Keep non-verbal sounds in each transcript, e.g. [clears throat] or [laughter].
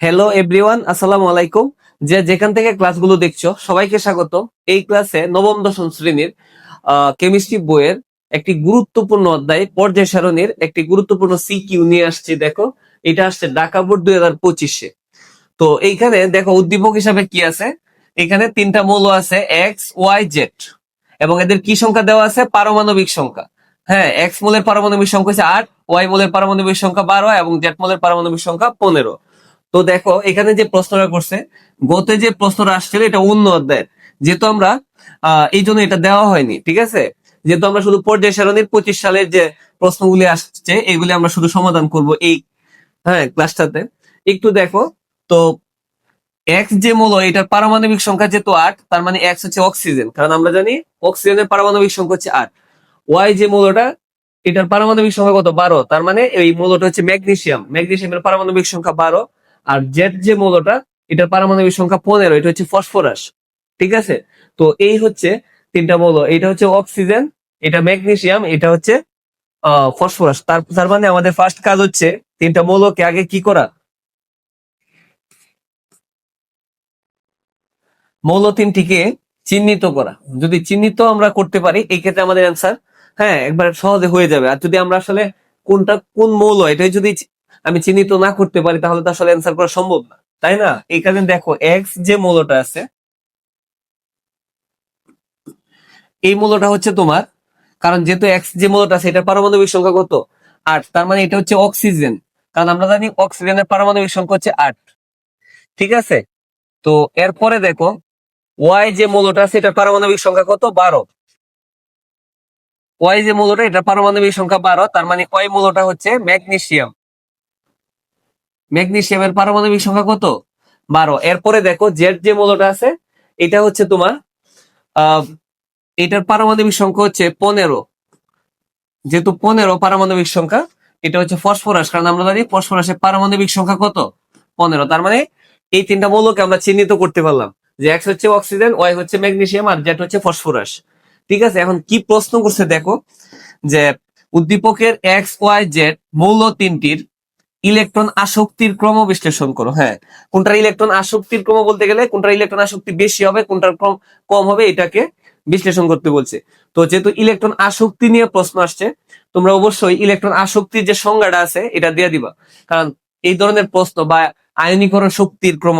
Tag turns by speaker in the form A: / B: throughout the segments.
A: Hello everyone আসসালামু আলাইকুম। যে যেখান থেকে ক্লাসগুলো দেখছ, সবাইকে স্বাগত। এই ক্লাসে নবম, দশম শ্রেণির কেমিস্ট্রি বইয়ের একটি গুরুত্বপূর্ণ অধ্যায়, পর্যায় সারণীর একটি গুরুত্বপূর্ণ সিকিউ নিয়ে আসছি, দেখো। এটা আসছে ঢাকা বোর্ড দুই হাজার পঁচিশে। তো এইখানে দেখো, উদ্দীপক হিসাবে কি আছে? এখানে তিনটা মৌল আছে এক্স ওয়াই জেড এবং এদের কি সংখ্যা দেওয়া আছে? পারমাণবিক সংখ্যা। হ্যাঁ এক্স মূলের পারমাণবিক সংখ্যা হচ্ছে আট ওয়াই মূলের পারমাণবিক সংখ্যা বারো এবং জেড মূলের পারমাণবিক সংখ্যা পনেরো। তো দেখো, এখানে যে প্রশ্নটা করছে, গতে যে প্রশ্নটা আসছিল, এটা অন্য অধ্যায়ের। যেহেতু আমরা এই জন্য এটা দেওয়া হয়নি, ঠিক আছে? যেহেতু আমরা শুধু পর্যায় সারণীর পঁচিশ সালের যে প্রশ্নগুলি আসছে, এগুলি আমরা শুধু সমাধান করব এই হ্যাঁ ক্লাসটাতে একটু দেখো, তো এক্স যে মূল, এটার পারমাণবিক সংখ্যা যেহেতু আট, তার মানে এক্স হচ্ছে অক্সিজেন কারণ আমরা জানি অক্সিজেনের পারমাণবিক সংখ্যা হচ্ছে আট। ওয়াই যে মূলটা, এটার পারমাণবিক সংখ্যা কত? বারো। তার মানে এই মূলটা হচ্ছে ম্যাগনেসিয়াম। ম্যাগনেশিয়ামের পারমাণবিক সংখ্যা বারো। আর জেড যে মৌলটা, এটার পারমাণবিক সংখ্যা পনেরো, এটা হচ্ছে ফসফরাস, ঠিক আছে? তো এই হচ্ছে তিনটা মৌল, এটা হচ্ছে অক্সিজেন, এটা ম্যাগনেসিয়াম, এটা হচ্ছে ফসফরাস। তার তার মানে আমাদের ফার্স্ট কাজ হচ্ছে তিনটা মৌলকে আগে কি করা? মৌল তিনটিকে চিহ্নিত করা। যদি চিহ্নিত আমরা করতে পারি, এই ক্ষেত্রে আমাদের অ্যান্সার হ্যাঁ একবার সহজে হয়ে যাবে। আর যদি আমরা আসলে কোনটা, কোন মৌল, এটাই যদি আমি চিহ্নিত না করতে পারি, তাহলে তো আসলে অ্যান্সার করা সম্ভব না। তাই না? এই কারণে দেখো এক্স যে মূলটা আছে, এই মূলটা হচ্ছে তোমার, কারণ যেহেতু এক্স যে মূলটা আছে এটার পারমাণবিক সংখ্যা কত? আট। তার মানে এটা হচ্ছে অক্সিজেন। কারণ আমরা জানি অক্সিজেনের পারমাণবিক সংখ্যা হচ্ছে আট। ঠিক আছে? তো এরপরে দেখো ওয়াই যে মূলটা আছে, এটার পারমাণবিক সংখ্যা কত? বারো। ওয়াই যে মূলটা এটা পারমাণবিক সংখ্যা বারো। তার মানে ওয়াই মূলটা হচ্ছে ম্যাগনেসিয়াম। ম্যাগনেসিয়ামের পারমাণবিক সংখ্যা কত? বারো। এরপরে দেখো জেড যে মৌলটা আছে, এটা হচ্ছে তোমার এটার পারমাণবিক সংখ্যা হচ্ছে পনেরো। যেহেতু পনেরো পারমাণবিক সংখ্যা, এটা হচ্ছে ফসফরাস, কারণ আমরা জানি ফসফরাসের পারমাণবিক সংখ্যা কত? পনেরো। তার মানে এই তিনটা মৌলকে আমরা চিহ্নিত করতে পারলাম যে এক্স হচ্ছে অক্সিজেন ওয়াই হচ্ছে ম্যাগনেসিয়াম আর জেড হচ্ছে ফসফরাস। ঠিক আছে? এখন কি প্রশ্ন করছে দেখো, যে উদ্দীপকের এক্স ওয়াই জেড মৌল তিনটির ইলেকট্রন আসক্তির ক্রম বিশ্লেষণ করো হ্যাঁ। কোনটার ইলেকট্রন আসক্তির ক্রম বলতে গেলে, কোনটার ইলেকট্রন আসক্তি বেশি হবে, কোনটার ক্রম কম হবে, এটাকে বিশ্লেষণ করতে বলছে। তো যেহেতু ইলেকট্রন আসক্তি নিয়ে প্রশ্ন আসছে, তোমরা অবশ্যই ইলেকট্রন আসক্তির যে সংজ্ঞাটা আছে, এটা দিয়ে দিবা। কারণ এই ধরনের প্রশ্ন বা আয়নীকরণ শক্তির ক্রম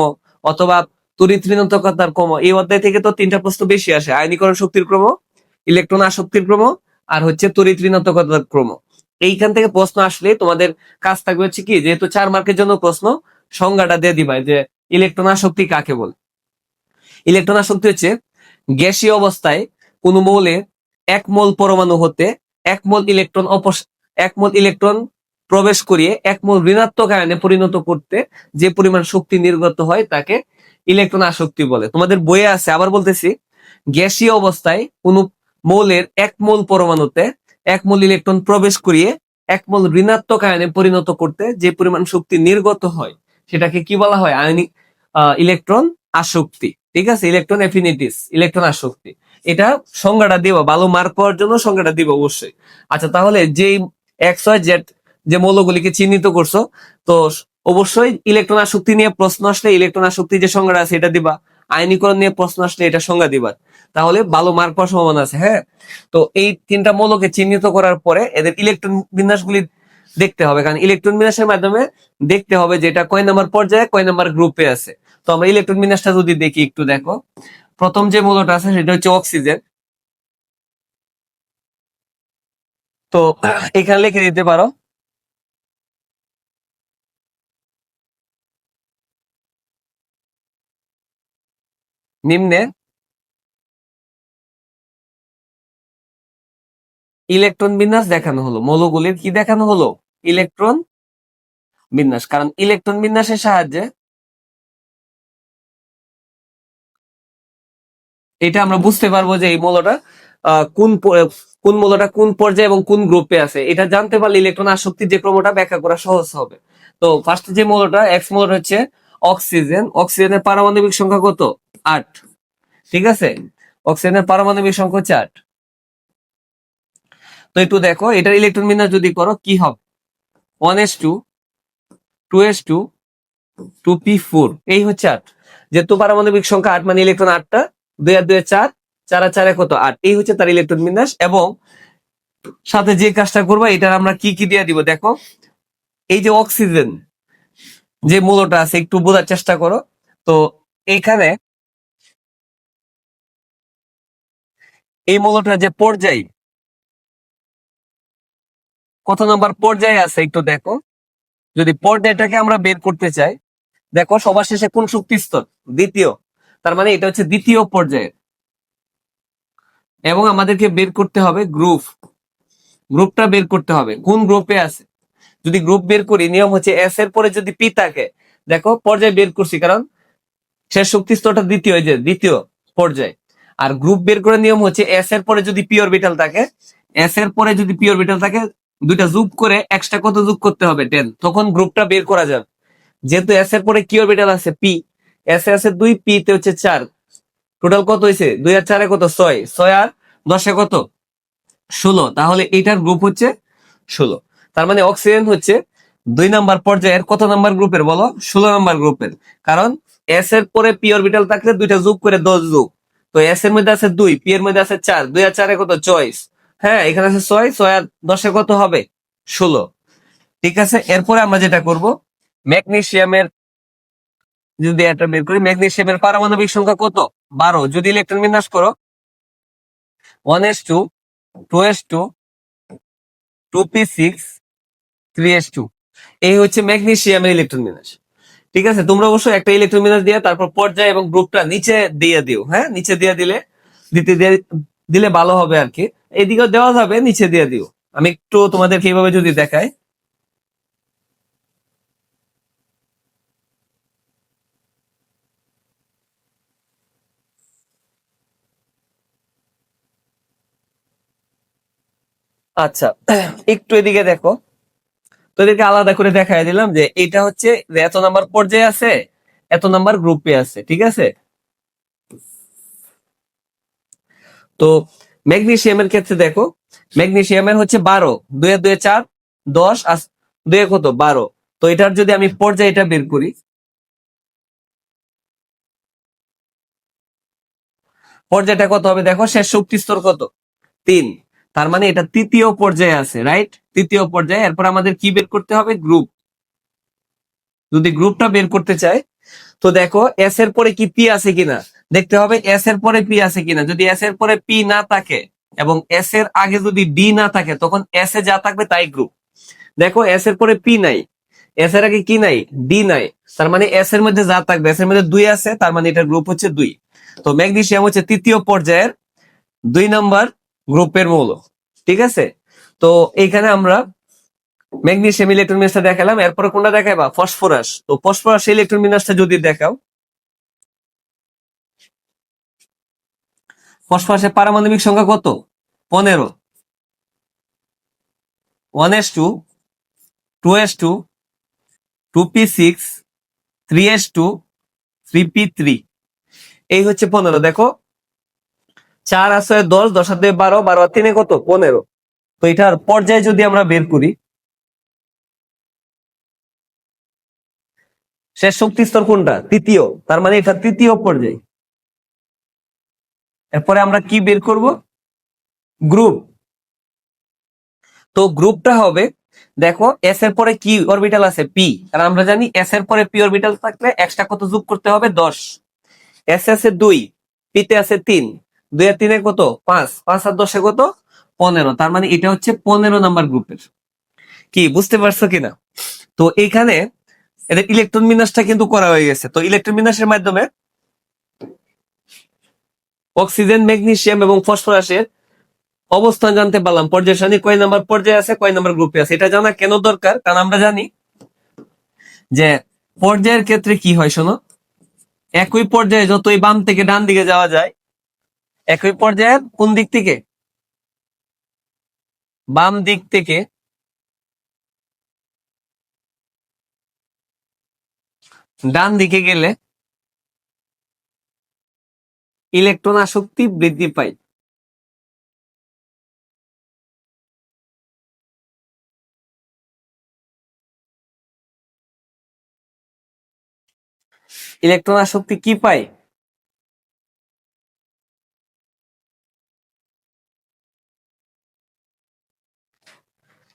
A: অথবা তড়িৎ ঋণাত্মকতার ক্রম, এই অধ্যায় থেকে তো তিনটা প্রশ্ন বেশি আসে। আয়নীকরণ শক্তির ক্রম, ইলেকট্রন আসক্তির ক্রম, আর হচ্ছে তড়িৎ ঋণাত্মকতার ক্রম। এইখান থেকে প্রশ্ন আসলে তোমাদের কাজ থাকবে হচ্ছে কি, যেহেতু চার মার্কের জন্য প্রশ্ন, সংজ্ঞাটা দিয়ে দিবা যে ইলেকট্রন আসক্তি কাকে বলে? ইলেকট্রন আসক্তি হচ্ছে গ্যাসীয় অবস্থায় কোনো মৌলে এক মোল পরমাণু হতে এক মোল ইলেকট্রন অপস, এক মোল ইলেকট্রন প্রবেশ করিয়ে এক মোল ঋণাত্মক আয়নে পরিণত করতে যে পরিমাণ শক্তি নির্গত হয় তাকে ইলেকট্রন আসক্তি বলে। তোমাদের বইয়ে আছে, আবার বলতেছি, গ্যাসীয় অবস্থায় কোনো মৌলের এক মোল পরমাণুতে এক মোল ইলেকট্রন প্রবেশ করিয়ে এক মোল ঋণাত্মক আয়নে পরিণত করতে যে পরিমাণ শক্তি নির্গত হয়, সেটাকে কি বলা হয়? আয়নিক ইলেকট্রন আসক্তি। ঠিক আছে? ইলেকট্রন এফিনিটিস ইলেকট্রন আসক্তি। এটা সংজ্ঞাটা দিব, ভালো মার্ক পাওয়ার জন্য সংজ্ঞাটা দিব অবশ্যই। আচ্ছা তাহলে যেই এক্স ওয়াই জেড যে মৌলগুলিকে চিহ্নিত করছ, তো অবশ্যই ইলেকট্রন আসক্তি নিয়ে প্রশ্ন আসলে ইলেকট্রন আসক্তি যে সংজ্ঞাটা আছে, এটা দিবা। আয়নীকরণ নিয়ে প্রশ্ন আসলে এটা সংজ্ঞা দিবা। তাহলে ভালো মার্ক পাওয়ার সম্ভাবনা আছে হ্যাঁ? তো এই তিনটা মৌলকে চিহ্নিত করার পরে এদের ইলেকট্রন বিন্যাসগুলি দেখতে হবে, কারণ ইলেকট্রন বিন্যাসের মাধ্যমে দেখতে হবে যে এটা কয় নাম্বার পর্যায়ে, কয় নাম্বার গ্রুপে আছে। তো আমরা ইলেকট্রন বিন্যাসটা যদি দেখি একটু দেখো। প্রথম যে মৌলটা আছে সেটা হচ্ছে অক্সিজেন তো এখানে লিখে দিতে পারো নিম্নে ইলেকট্রন বিন্যাস দেখানো হলো। মৌলগুলির কি দেখানো হলো? ইলেকট্রন বিন্যাস। কারণ ইলেকট্রন বিন্যাসের সাহায্যে এটা আমরা বুঝতে পারব যে এই মৌলটা কোন কোন মৌলটা কোন পর্যায়ে এবং কোন গ্রুপে আছে। এটা জানতে পারলে ইলেকট্রন আসক্তির যে ক্রমটা ব্যাখ্যা করা সহজ হবে। তো ফার্স্ট যে মৌলটা এক্স মৌলটা হচ্ছে অক্সিজেন অক্সিজেনের পারমাণবিক সংখ্যা কত? আট। ঠিক আছে? অক্সিজেনের পারমাণবিক সংখ্যা হচ্ছে আট। তো একটু দেখো, এটার ইলেকট্রন বিন্যাস যদি করো, কি হবে? One s two two s two two p four এই হচ্ছে আট। যেহেতু পারমাণবিক সংখ্যা আট মানে ইলেকট্রন আটটা, দুই আর দুই চার চার আর চারে কত আট? এই হচ্ছে তার ইলেকট্রন বিন্যাস এবং সাথে যে কাজটা করব, এটার আমরা কি কি দিয়ে দিব? দেখো, এই যে অক্সিজেন যে মূলটা আছে, একটু বোঝার চেষ্টা করো। তো এইখানে এই মূলটা যে পর্যায়, কত নম্বর পর্যায়ে আছে একটু দেখো। যদি পর্যায়টাকে আমরা বের করতে চাই, দেখো সবার শেষে কোন শক্তি স্তর দ্বিতীয়। তার মানে এটা হচ্ছে দ্বিতীয় পর্যায়ে। এবং আমাদেরকে বের করতে হবে গ্রুপ। গ্রুপটা বের করতে হবে। কোন গ্রুপে আছে? যদি গ্রুপ বের করি, নিয়ম হচ্ছে এস এর পরে যদি পি থাকে, দেখো পর্যায় বের করছি, কারণ শেষ শক্তি স্তরটা দ্বিতীয় যে দ্বিতীয় পর্যায়। আর গ্রুপ বের করে নিয়ম হচ্ছে এস এর পরে যদি পিওর বিটাল থাকে এস এর পরে যদি পিওর অরবিটাল থাকে, দুইটা যোগ করে এক্সট্রা কত যোগ করতে হবে? টেন তখন গ্রুপটা বের করা যাবে। যেহেতু এস এর পরে কি বিটাল আছে পি এস এ আছে দুই পি তে হচ্ছে চার। টোটাল কত হয়েছে দুই আর চারে কত? ছয়। ছয় আর দশে কত? ষোলো। তাহলে এটার গ্রুপ হচ্ছে ষোলো। তার মানে অক্সিজেন হচ্ছে দুই নাম্বার পর্যায়ের কত নাম্বার গ্রুপের বলো? ষোলো নাম্বার গ্রুপের কারণ এস এর পরে পি অরবিটাল থাকলে দুইটা যোগ করে দশ যোগ তো এস এর মধ্যে আছে দুই পি এর মধ্যে আছে চার। দুই আর চারে কত? চয়েস। হ্যাঁ এখানে আছে ছয় ছয় আর দশে কত হবে? ষোলো। ঠিক আছে? এরপরে আমরা যেটা করব, ম্যাগনেশিয়ামের যদি এটা বের করি, ম্যাগনেশিয়ামের পারমাণবিক সংখ্যা কত? বারো। যদি ইলেকট্রন বিন্যাস করো one s two two s two two p six three s two এই হচ্ছে ম্যাগনেশিয়ামের ইলেকট্রন বিন্যাস। ঠিক আছে? তোমরা অবশ্যই একটা ইলেকট্রন বিন্যাস দিয়ে, তারপর পর্যায় এবং গ্রুপটা নিচে দিয়ে দিও হ্যাঁ? নিচে দিয়ে দিলে, দিতে দিলে ভালো হবে আর কি এদিকেও দেওয়া যাবে, নিচে দিয়ে দিও। আমি একটু তোমাদেরকে এইভাবে যদি দেখাই। আচ্ছা একটু এদিকে দেখো। তো এদেরকে আলাদা করে দেখাই দিলাম যে এটা হচ্ছে এত নাম্বার পর্যায়ে আছে, এত নাম্বার গ্রুপে আছে, ঠিক আছে? তো ম্যাগনেশিয়ামের ক্ষেত্রে দেখো ম্যাগনেসিয়ামের হচ্ছে বারো, দুয়ে দুয়ে চার, দশ, আর দুয়ে কত? বারো। তো এটার যদি আমি পর্যায়ে এটা বের করি, পর্যায়টা কত হবে? দেখো, শেষ শক্তি স্তর কত? তিন। তার মানে এটা তৃতীয় পর্যায়ে আছে রাইট তৃতীয় পর্যায়ে, এরপর আমাদের কি বের করতে হবে? গ্রুপ যদি গ্রুপটা বের করতে চাই তো দেখো এস এর পরে কি পি আছে কিনা? দেখতে হবে এস এর পরে পি আছে কিনা। যদি এস এর পরে পি না থাকে এবং এস এর আগে যদি ডি না থাকে, তখন এস এ যা থাকবে তাই গ্রুপ দেখো এস এর পরে পি নাই। এস এর আগে কি নাই? ডি নাই। তার মানে এস এর মধ্যে যা থাকবে এস এর মধ্যে দুই আছে, তার মানে এটার গ্রুপ হচ্ছে দুই। তো ম্যাগনেসিয়াম হচ্ছে তৃতীয় পর্যায়ের দুই নাম্বার গ্রুপের মৌল, ঠিক আছে? তো এইখানে আমরা ম্যাগনেসিয়াম ইলেকট্রন বিন্যাসটা দেখালাম, এরপরে কোনটা দেখাইবা? ফসফরাস। তো ফসফরাস ইলেকট্রন বিন্যাসটা যদি দেখাও, ফসফরাসের পারমাণবিক সংখ্যা কত? পনেরো। One s two two s two two p six, three s two, three p three. এই হচ্ছে পনেরো। দেখো চার আছে দশ দশ হাতে বারো বারো আর তিনে কত? পনেরো। তো এটার পর্যায়ে যদি আমরা বের করি, শেষ শক্তি স্তর কোনটা? তৃতীয়। তার মানে এটা তৃতীয় পর্যায়। এরপরে আমরা কি বের করব? গ্রুপ। তো গ্রুপটা হবে, দেখো এস এর পরে কি অরবিটাল আছে? পি আর আমরা জানি এস এর পরে পি অরবিটাল থাকলে এক্সট্রা কত যোগ করতে হবে? দশ। এস আছে দুই পিতে আছে তিন। দুই আর তিনে কত? পাঁচ। পাঁচ আর দশে কত? পনেরো। তার মানে এটা হচ্ছে পনেরো নাম্বার গ্রুপের। কি, বুঝতে পারছ কিনা? তো এইখানে এদের ইলেকট্রন বিন্যাসটা কিন্তু করা হয়ে গেছে। তো ইলেকট্রন বিন্যাসের মাধ্যমে অক্সিজেন ম্যাগনেসিয়াম এবং ফসফরাসের অবস্থান জানতে পারলাম। পর্যায় সারণী কয় নাম্বার পর্যায়ে আছে, কয় নাম্বার গ্রুপে আছে? এটা জানা কেন দরকার? কারণ আমরা জানি যে পর্যায়ের ক্ষেত্রে কি হয় শোনো? একই পর্যায়ে যতই বাম থেকে ডান দিকে যাওয়া যায় একই পর্যায়ের কোন দিক থেকে? বাম দিক থেকে। ডান দিকে গেলে ইলেকট্রন আসক্তি বৃদ্ধি পায়। ইলেকট্রন আসক্তি কি পায়?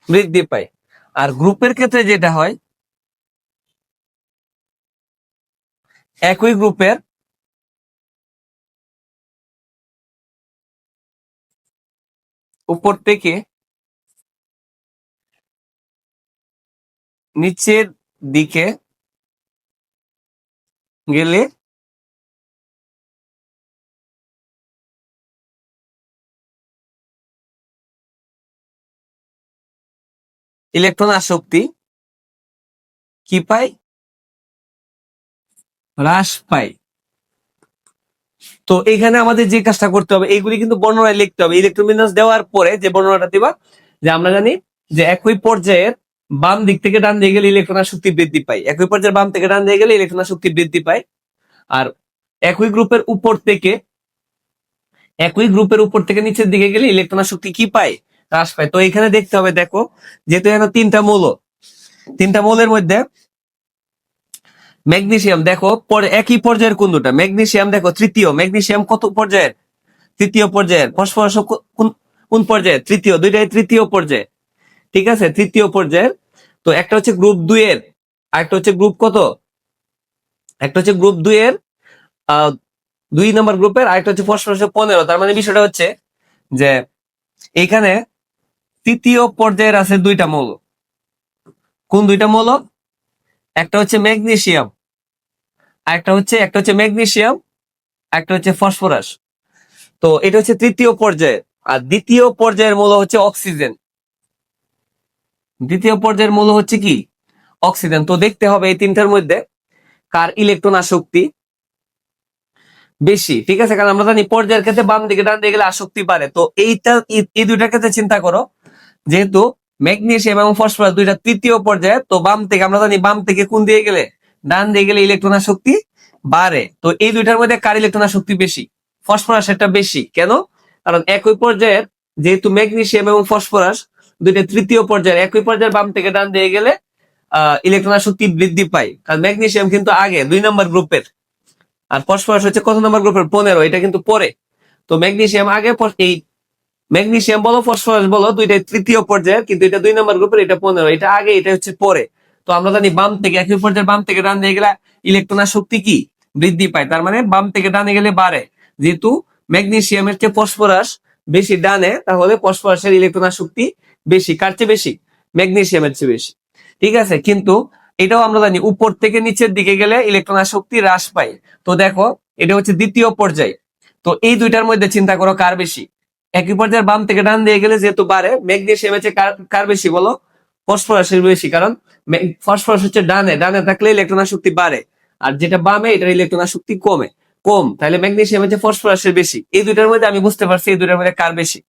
A: বৃদ্ধি পায়। আর গ্রুপের ক্ষেত্রে যেটা হয় একই গ্রুপের উপর থেকে নিচের দিকে গেলে ইলেকট্রন আসক্তি কি পায় হ্রাস পায় তো এখানে আমাদের যে কাজটা করতে হবে, এইগুলি কিন্তু বর্ণনায় লিখতে হবে। ইলেকট্রোমিনাস দেওয়ার পরে যে বর্ণনাটা দিবা, যে আমরা জানি যে একই পর্যায়ের বাম দিক থেকে ডান দিকে গেলে ইলেকট্রন শক্তি বৃদ্ধি পায়। একই পর্যায়ের বাম থেকে ডান দিকে গেলে ইলেকট্রন শক্তি বৃদ্ধি পায়। আর একই গ্রুপের উপর থেকে, একই গ্রুপের উপর থেকে নিচের দিকে গেলে ইলেকট্রন শক্তি কি পায়? হ্রাস পায়। তো এখানে দেখতে হবে, দেখো, যেহেতু এখানে তিনটা মৌল, তিনটা মৌলের মধ্যে ম্যাগনেসিয়াম, দেখো একই পর্যায়ের কোন দুটা ম্যাগনেসিয়াম, দেখো, তৃতীয়। ম্যাগনেসিয়াম কত পর্যায়ের? তৃতীয় পর্যায়ের। ফসফরাস কোন পর্যায়ে তৃতীয়। দুইটাই তৃতীয় পর্যায়ে। ঠিক আছে? তৃতীয় পর্যায়ের। তো একটা হচ্ছে গ্রুপ দুই এর আরেকটা হচ্ছে গ্রুপ কত? একটা হচ্ছে গ্রুপ দুই এর দুই নম্বর গ্রুপের, আরেকটা হচ্ছে ফসফরাস পনেরো। তার মানে বিষয়টা হচ্ছে যে, এখানে তৃতীয় পর্যায়ের আছে দুইটা মৌল। কোন দুইটা মৌল? একটা হচ্ছে ম্যাগনেশিয়াম আর একটা হচ্ছে একটা হচ্ছে ম্যাগনেসিয়াম একটা হচ্ছে ফসফরাস। তো এটা হচ্ছে তৃতীয় পর্যায়ে। আর দ্বিতীয় পর্যায়ের মূল হচ্ছে অক্সিজেন। দ্বিতীয় পর্যায়ের মূল হচ্ছে কি? অক্সিজেন। তো দেখতে হবে এই তিনটার মধ্যে কার ইলেকট্রন আসক্তি বেশি। ঠিক আছে, কারণ আমরা জানি পর্যায়ের ক্ষেত্রে বাম দিকে ডান দিকে গেলে আসক্তি বাড়ে। তো এইটা এই- এই দুইটার ক্ষেত্রে চিন্তা করো যেহেতু ম্যাগনেসিয়াম এবং ফসফরাস দুইটা তৃতীয় পর্যায়ে, তো বাম থেকে, আমরা জানি বাম থেকে কোন দিয়ে গেলে? ডান দিয়ে গেলে ইলেকট্রন শক্তি বাড়ে। তো এই দুইটার মধ্যে কার ইলেকট্রন শক্তি বেশি? ফসফরাস এটা বেশি। কেন? কারণ একই পর্যায়ের যেহেতু ম্যাগনেশিয়াম এবং ফসফরাস দুইটা তৃতীয় পর্যায়ের, একই পর্যায়ের বাম থেকে ডান দিয়ে গেলে ইলেকট্রন শক্তি বৃদ্ধি পায়। কারণ ম্যাগনেসিয়াম কিন্তু আগে, দুই নম্বর গ্রুপের। আর ফসফরাস হচ্ছে কত নম্বর গ্রুপের? পনেরো, এটা কিন্তু পরে। তো ম্যাগনেসিয়াম আগে এই ম্যাগনেসিয়াম বলো, ফসফরাস বলো দুইটাই তৃতীয় পর্যায়ের, কিন্তু এটা দুই নম্বর গ্রুপের এটা পনেরো। এটা আগে, এটা হচ্ছে পরে। তো আমরা জানি বাম থেকে, একই পর্যায়ের বাম থেকে ডান দিয়ে গেলে ইলেকট্রন শক্তি কি? বৃদ্ধি পায়। তার মানে বাম থেকে ডানে গেলে বাড়ে। যেহেতু ম্যাগনেসিয়ামের চেয়ে ফসফরাস বেশি ডানে, তাহলে ফসফরাসের ইলেকট্রন শক্তি বেশি। কার চেয়ে বেশি? ম্যাগনেসিয়ামের চেয়ে বেশি। ঠিক আছে? কিন্তু এটাও আমরা জানি, উপর থেকে নিচের দিকে গেলে ইলেকট্রন শক্তি হ্রাস পায়। তো দেখো, এটা হচ্ছে দ্বিতীয় পর্যায়। তো এই দুইটার মধ্যে চিন্তা করো কার বেশি? একই পর্যায়ের বাম থেকে ডান দিয়ে গেলে যেহেতু বাড়ে ম্যাগনেসিয়ামের চেয়ে কার- বেশি বলো? ফসফরাসের বেশি, কারণ ফসফরাস হচ্ছে ডানে ডানে থাকলে ইলেকট্রন শক্তি বাড়ে। আর যেটা বামে, এটার ইলেকট্রন শক্তি কমে, কম। তাহলে ম্যাগনেসিয়ামের চেয়ে ফসফরাসের বেশি। এই দুইটার মধ্যে আমি বুঝতে পারছি এই দুইটার মধ্যে কার বেশি।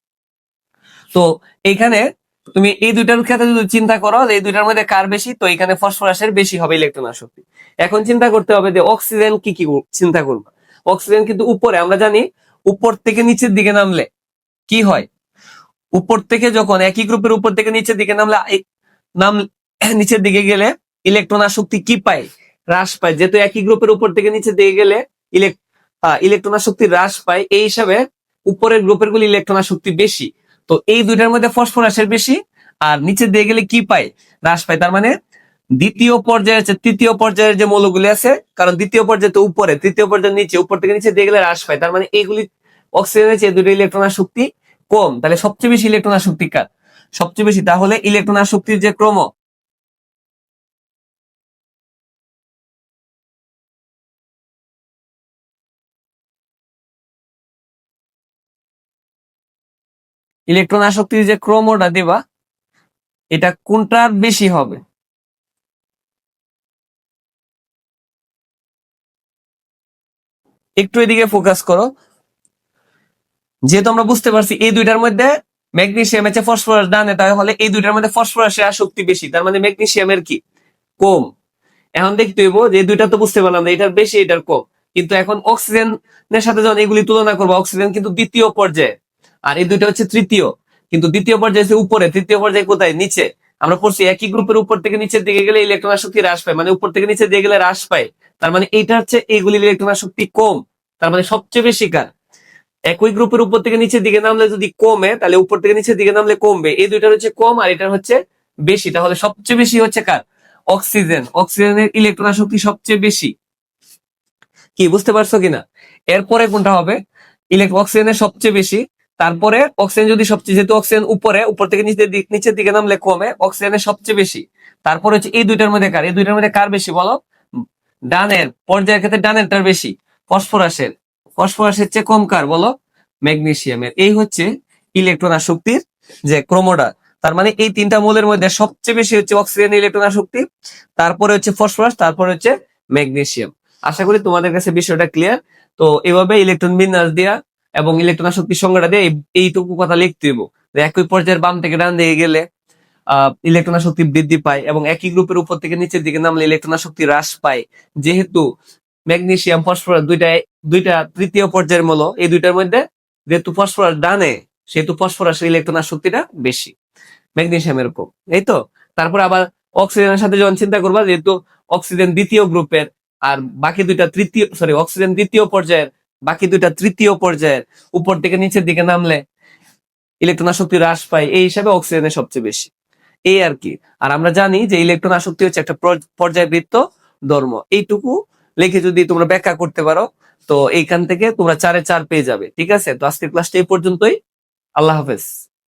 A: তো এইখানে তুমি এই দুইটার ক্ষেত্রে যদি চিন্তা করো এই দুইটার মধ্যে কার বেশি, তো এখানে ফসফরাসের বেশি হবে ইলেকট্রন শক্তি। এখন চিন্তা করতে হবে যে অক্সিজেন কি কি চিন্তা করব? অক্সিজেন কিন্তু উপরে, আমরা জানি উপর থেকে নিচের দিকে নামলে কি হয়? উপর থেকে যখন একই গ্রুপের উপর থেকে নিচের দিকে নামলে নাম, [clears throat] নিচের দিকে গেলে ইলেকট্রন শক্তি কি পায়? হ্রাস পায়। যেহেতু একই গ্রুপের উপর থেকে নিচের দিকে গেলে ইলেকট্রন শক্তি হ্রাস পায়। এই হিসাবে উপরের গ্রুপের গুলি ইলেকট্রন শক্তি বেশি। তো এই দুইটার মধ্যে ফসফরাসের বেশি আর নিচে দিয়ে গেলে কি পায়? হ্রাস পায়। তার মানে দ্বিতীয় পর্যায়ে আছে তৃতীয় পর্যায়ের যে মৌলগুলি আছে, কারণ দ্বিতীয় পর্যায়ে তো উপরে, তৃতীয় পর্যায়ে নিচে, উপর থেকে নিচে দিয়ে গেলে হ্রাস পায়। তার মানে এইগুলি অক্সিজেনের চেয়ে দুটো ইলেকট্রন শক্তি কম। তাহলে সবচেয়ে বেশি ইলেকট্রন শক্তি কার? সবচেয়ে বেশি, তাহলে ইলেকট্রন শক্তির যে ক্রম। ইলেকট্রন আসক্তির যে ক্রমটা দিবা, এটা কোনটার বেশি হবে? একটু এদিকে ফোকাস করো। যেহেতু আমরা বুঝতে পারছি এই দুইটার মধ্যে ম্যাগনেসিয়াম আছে, ফসফরাস ডানে তাহলে এই দুইটার মধ্যে ফসফরাসের আসক্তি বেশি। তার মানে ম্যাগনেসিয়ামের কি? কম। এখন দেখতে হইব যে দুইটা তো বুঝতে পারলাম না, এটার বেশি, এটার কম। কিন্তু এখন অক্সিজেনের সাথে যখন এগুলি তুলনা করব, অক্সিজেন কিন্তু দ্বিতীয় পর্যায়ে। আর এই দুইটা হচ্ছে তৃতীয়। কিন্তু দ্বিতীয় পর্যায়ে হচ্ছে উপরে, তৃতীয় পর্যায়ে কোথায়? নিচে। আমরা পড়ছি একই গ্রুপের উপর থেকে নিচের দিকে গেলে ইলেকট্রন শক্তি হ্রাস পায়। মানে উপর থেকে নিচে দিয়ে গেলে হ্রাস পায়। তার মানে এইটা হচ্ছে এইগুলির ইলেকট্রন আসক্তি কম। তার মানে সবচেয়ে বেশি কার? একই গ্রুপের উপর থেকে নিচের দিকে নামলে যদি কমে, তাহলে উপর থেকে নিচের দিকে নামলে কমবে। এই দুইটার হচ্ছে কম আর এটার হচ্ছে বেশি। তাহলে সবচেয়ে বেশি হচ্ছে কার? অক্সিজেন। অক্সিজেনের ইলেকট্রন আসক্তি সবচেয়ে বেশি। কি, বুঝতে পারছ কিনা? এরপরে কোনটা হবে? ইলেকট্রন অক্সিজেনের সবচেয়ে বেশি। তারপরে অক্সিজেন যদি সবচেয়ে যেহেতু অক্সিজেন উপরে, উপর থেকে নিচের দিক নিচের দিকে নামলে কমে, অক্সিজেনের সবচেয়ে বেশি। তারপরে হচ্ছে এই দুইটার মধ্যে কার? এই দুইটার মধ্যে কার বেশি বলো? ডানের, পর্যায়ের ক্ষেত্রে ডানেরটার বেশি, ফসফরাসের। ফসফরাসের চেয়ে কম কার বলো? ম্যাগনেসিয়ামের এই হচ্ছে ইলেকট্রন আসক্তির যে ক্রমটা। তার মানে এই তিনটা মৌলের মধ্যে সবচেয়ে বেশি হচ্ছে অক্সিজেন ইলেকট্রন আসক্তি তারপরে হচ্ছে ফসফরাস, তারপরে হচ্ছে ম্যাগনেশিয়াম। আশা করি তোমাদের কাছে বিষয়টা ক্লিয়ার তো এভাবে ইলেকট্রন বিন্যাস দেয়া এবং ইলেকট্রন আসক্তির সংজ্ঞাটা দিয়ে এইটুকু কথা লিখতে যে একই পর্যায়ের বাম থেকে ডান দিকে গেলে ইলেকট্রন আসক্তি বৃদ্ধি পায় এবং একই গ্রুপের উপর থেকে নিচের দিকে নামলে ইলেকট্রন আসক্তি হ্রাস পায়। যেহেতু ম্যাগনেসিয়াম, ফসফরাস দুইটা দুইটা তৃতীয় পর্যায়ের মূল। এই দুইটার মধ্যে যেহেতু ফসফরাস ডানে, সেহেতু ফসফরাসের ইলেকট্রন আসক্তিটা বেশি, ম্যাগনেসিয়ামের কম এই তো? তারপর আবার অক্সিজেনের সাথে যখন চিন্তা করবা, যেহেতু অক্সিজেন দ্বিতীয় গ্রুপের, আর বাকি দুইটা তৃতীয় সরি অক্সিজেন দ্বিতীয় পর্যায়ের, বাকি দুইটা তৃতীয় পর্যায়ের উপর থেকে নিচের দিকে নামলে ইলেকট্রন আসক্তি হ্রাস পায়, এই হিসাবে অক্সিজেনের সবচেয়ে বেশি। এই আর কি। আর আমরা জানি যে ইলেকট্রন আসক্তি হচ্ছে একটা পর- পর্যায়বৃত্ত ধর্ম। এইটুকু লিখে যদি তোমরা ব্যাখ্যা করতে পারো, তো এইখান থেকে তোমরা চারে চার পেয়ে যাবে, ঠিক আছে? তো আজকের ক্লাসটা এই পর্যন্তই। আল্লাহ হাফেজ।